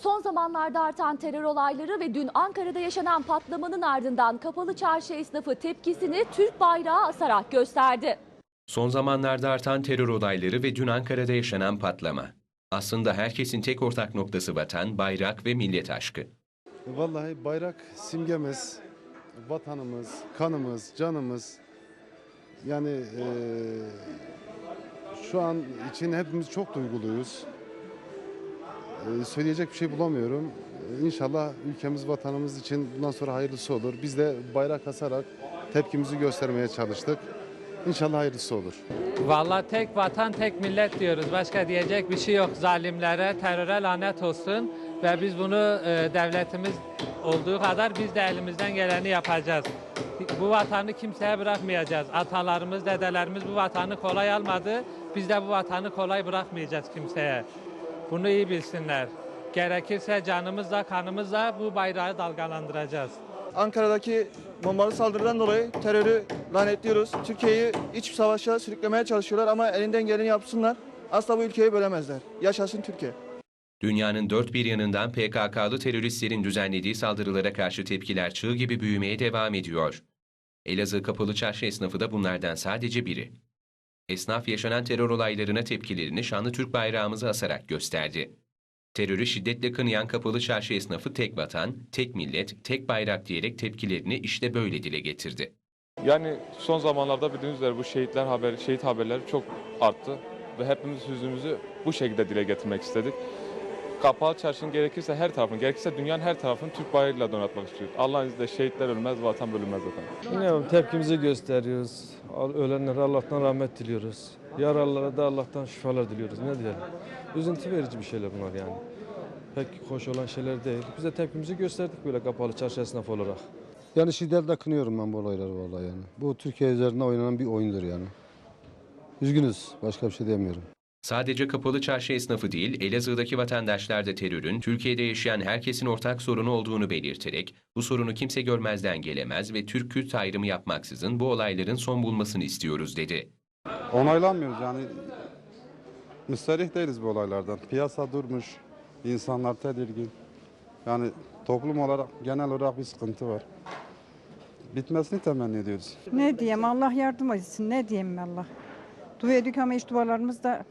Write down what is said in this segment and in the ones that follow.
Son zamanlarda artan terör olayları ve dün Ankara'da yaşanan patlamanın ardından kapalı çarşı esnafı tepkisini Türk bayrağı asarak gösterdi. Son zamanlarda artan terör olayları ve dün Ankara'da yaşanan patlama. Aslında herkesin tek ortak noktası vatan, bayrak ve millet aşkı. Vallahi bayrak simgemiz, vatanımız, kanımız, canımız. Yani eee, şu an için hepimiz çok duyguluyuz. Eee, söyleyecek bir şey bulamıyorum. Eee, İnşallah ülkemiz, vatanımız için bundan sonra hayırlısı olur. Biz de bayrak asarak tepkimizi göstermeye çalıştık. İnşallah hayırlısı olur. Vallahi tek vatan tek millet diyoruz. Başka diyecek bir şey yok. Zalimlere, teröre lanet olsun. Ve biz bunu e, devletimiz olduğu kadar biz de elimizden geleni yapacağız. Bu vatanı kimseye bırakmayacağız. Atalarımız, dedelerimiz bu vatanı kolay almadı. Biz de bu vatanı kolay bırakmayacağız kimseye. Bunu iyi bilsinler. Gerekirse canımızla, kanımızla bu bayrağı dalgalandıracağız. Ankara'daki bombalı saldırıdan dolayı terörü lanetliyoruz. Türkiye'yi iç savaşa sürüklemeye çalışıyorlar ama elinden geleni yapsınlar. Asla bu ülkeyi bölemezler. Yaşasın Türkiye. Dünyanın dört bir yanından PKK'lı teröristlerin düzenlediği saldırılara karşı tepkiler çığ gibi büyümeye devam ediyor. Elazığ Kapalı Çarşı esnafı da bunlardan sadece biri. Esnaf yaşanan terör olaylarına tepkilerini şanlı Türk bayrağımızı asarak gösterdi. Terörü şiddetle kınayan Kapalı Çarşı esnafı tek vatan, tek millet, tek bayrak diyerek tepkilerini işte böyle dile getirdi. Yani son zamanlarda bildiğiniz üzere bu şehitler haberi, şehit haberleri çok arttı ve hepimiz hüznümüzü bu şekilde dile getirmek istedik. Kapalı çarşının gerekirse her tarafını, gerekirse dünyanın her tarafını Türk bayrağıyla donatmak istiyoruz. Allah'ın izniyle şehitler ölmez, vatan bölünmez efendim. Yine tepkimizi gösteriyoruz. Ölenlere Allah'tan rahmet diliyoruz. Yaralılara da Allah'tan şifalar diliyoruz. Ne diyelim? Üzüntü verici bir şeyler bunlar yani. Pek hoş olan şeyler değil. Biz de tepkimizi gösterdik böyle kapalı çarşı esnafı olarak. Yani şiddetle kınıyorum ben bu olayları vallahi yani. Bu Türkiye üzerinde oynanan bir oyundur yani. Üzgünüz. Başka bir şey demiyorum. Sadece kapalı çarşı esnafı değil, Elazığ'daki vatandaşlar da terörün Türkiye'de yaşayan herkesin ortak sorunu olduğunu belirterek bu sorunu kimse görmezden gelemez ve Türk-Kürt ayrımı yapmaksızın bu olayların son bulmasını istiyoruz dedi. Onaylanmıyoruz yani müsterih değiliz bu olaylardan. Piyasa durmuş, insanlar tedirgin. Yani toplum olarak genel olarak bir sıkıntı var. Bitmesini temenni ediyoruz. Ne diyeyim Allah yardım etsin ne diyeyim Allah. Dua ediyoruz ama iş dualarımız da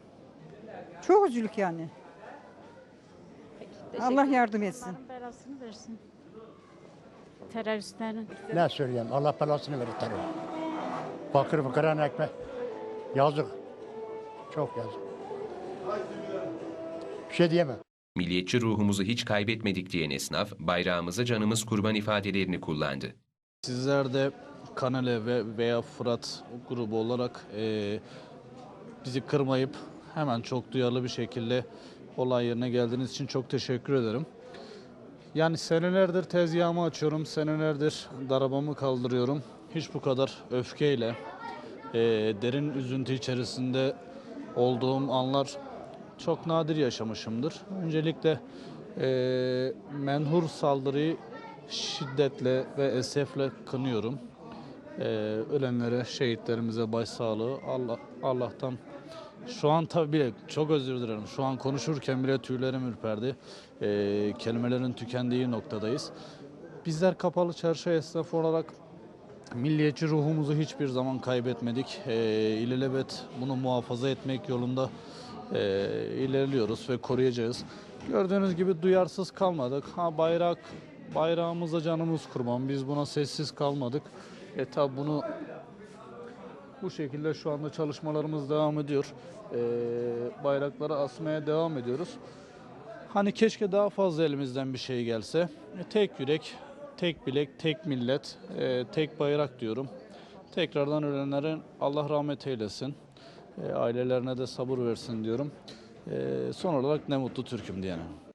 çok üzülük yani. Allah yardım etsin. belasını versin. Teröristlerin. Ne söyleyeyim? Allah belasını verir tabii. Fakir fıkıran ekmek. Yazık. Çok yazık. Bir şey diyemem. Milliyetçi ruhumuzu hiç kaybetmedik diyen esnaf, bayrağımıza canımız kurban ifadelerini kullandı. Sizler de Kanale ve veya Fırat grubu olarak eee, bizi kırmayıp hemen çok duyarlı bir şekilde olay yerine geldiğiniz için çok teşekkür ederim. Yani senelerdir tezgahımı açıyorum, senelerdir darabamı kaldırıyorum. Hiç bu kadar öfkeyle, eee, derin üzüntü içerisinde olduğum anlar çok nadir yaşamışımdır. Öncelikle eee, menhur saldırıyı şiddetle ve esefle kınıyorum. Eee, ölenlere, şehitlerimize başsağlığı Allah Allah'tan şu an tabii bile çok özür dilerim. Şu an konuşurken bile tüylerim ürperdi. Eee, kelimelerin tükendiği noktadayız. Bizler kapalı çarşı esnafı olarak milliyetçi ruhumuzu hiçbir zaman kaybetmedik. Eee ilelebet bunu muhafaza etmek yolunda eee, ilerliyoruz ve koruyacağız. Gördüğünüz gibi duyarsız kalmadık. Ha bayrak, bayrağımıza canımız kurban. Biz buna sessiz kalmadık. E tabi bunu bu şekilde şu anda çalışmalarımız devam ediyor. Eee bayrakları asmaya devam ediyoruz. Hani keşke daha fazla elimizden bir şey gelse. E, tek yürek, tek bilek, tek millet, e, tek bayrak diyorum. Tekrardan ölenlerin Allah rahmet eylesin. E, ailelerine de sabır versin diyorum. E, son olarak ne mutlu Türk'üm diyene.